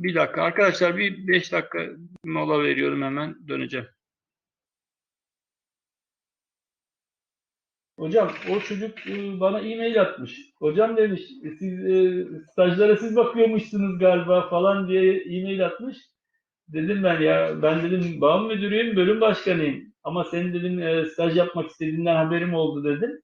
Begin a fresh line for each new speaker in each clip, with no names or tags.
Bir dakika arkadaşlar bir 5 dakika mola veriyorum hemen döneceğim. Hocam o çocuk e, bana e-mail atmış. Hocam demiş siz e, stajlara siz bakıyormuşsunuz galiba falan diye e-mail atmış. Dedim ben ya ben dedim bağım müdürüyüm bölüm başkanıyım. Ama senin dedim e, staj yapmak istediğinden haberim oldu dedim.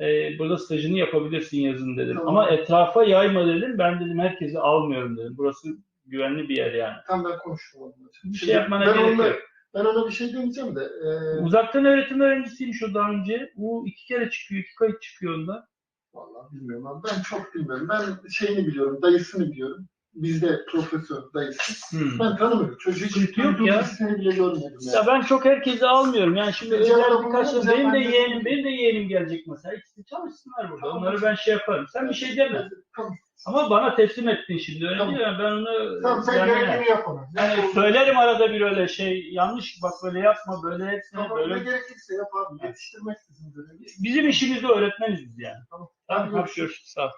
E, burada stajını yapabilirsin yazın dedim.
Tamam.
Ama etrafa yayma dedim. Ben dedim herkesi almıyorum dedim. Burası güvenli bir yer yani.
Tam ben konuştum onunla.
Bir şey yapmana
ben
gerek
onunla-
yok.
Ben ona bir şey demeyeceğim de. E,
Uzaktan öğretim öğrencisiymiş o daha önce. Bu iki kere çıkıyor, iki kayıt çıkıyor onda.
vallahi bilmiyorum abi. Ben çok bilmiyorum. Ben şeyini biliyorum. Dayısını biliyorum. Bizde profesör dayısı.
Hmm.
Ben tanımıyorum. Çocuğu hiç
yok ya.
ismini bile görmedim. Yani.
Ya ben çok herkesi almıyorum. Yani şimdi özel birkaç benim de
ben de-
yeğenim, benim de yeğenim gelecek mesela. İkisi çalışsınlar burada.
Tamam.
Onları ben şey yaparım. Sen bir şey deme.
Tamam.
Ama bana teslim ettin şimdi öyle
Tamam.
değil mi? Ben onu
Tamam sen
yani-
yap ona.
yani söylerim arada bir öyle şey. Yanlış bak böyle yapma, böyle etme,
Tamam,
böyle.
gerekirse yap abi. Yetiştirmek sizin göreviniz.
Bizim işimizde öğretmeniz biz yani.
Tamam.
Tamam,
görüşürüz.
görüşürüz. Sağ ol.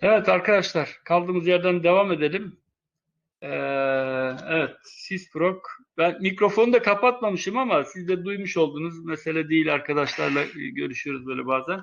Evet arkadaşlar kaldığımız yerden devam edelim. Ee, evet Sisprok. Ben mikrofonu da kapatmamışım ama siz de duymuş olduğunuz mesele değil arkadaşlarla görüşüyoruz böyle bazen.